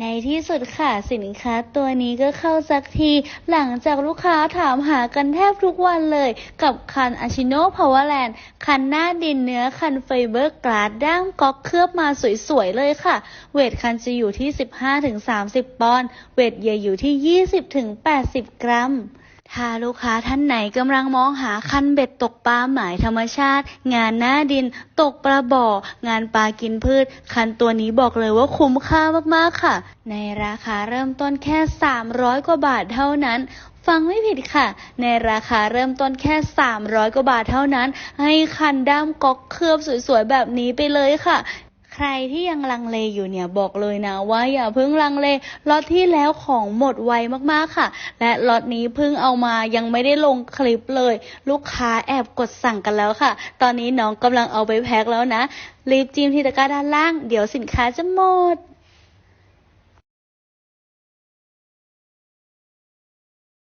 ในที่สุดค่ะสินค้าตัวนี้ก็เข้าสักที หลังจากลูกค้าถามหากันแทบทุกวันเลย กับคันอาชิโนพาวเวอร์แลนด์คันหน้าดินเนื้อคันไฟเบอร์กลาสด้ามก๊อกเคลือบมาสวยๆเลยค่ะ เวทคันจะอยู่ที่ 15-30 ปอนด์เวทเหยออยู่ที่ 20-80 กรัม ถ้าลูกค้าท่านไหนกำลังมองหาคันเบ็ดตกปลาหมายธรรมชาติ งานหน้าดิน ตกปลาบ่อ งานปลากินพืช คันตัวนี้บอกเลยว่าคุ้มค่ามากๆค่ะ ในราคาเริ่มต้นแค่ 300 กว่าบาทเท่านั้นฟังไม่ผิดค่ะ ในราคาเริ่มต้นแค่ 300 กว่าบาทเท่านั้น ให้คันด้ามก๊อกเคลือบสวยๆ แบบนี้ไปเลยค่ะ ใครที่ยังลังเลอยู่เนี่ยบอกเลยนะว่าอย่าเพิ่งลังเลล็อตที่แล้วของหมดไวมากๆค่ะ และล็อตนี้เพิ่งเอามายังไม่ได้ลงคลิปเลย ลูกค้าแอบกดสั่งกันแล้วค่ะ ตอนนี้น้องกำลังเอาไปแพ็คแล้วนะรีบจิ้มที่ตะกร้าด้านล่าง เดี๋ยวสินค้าจะหมด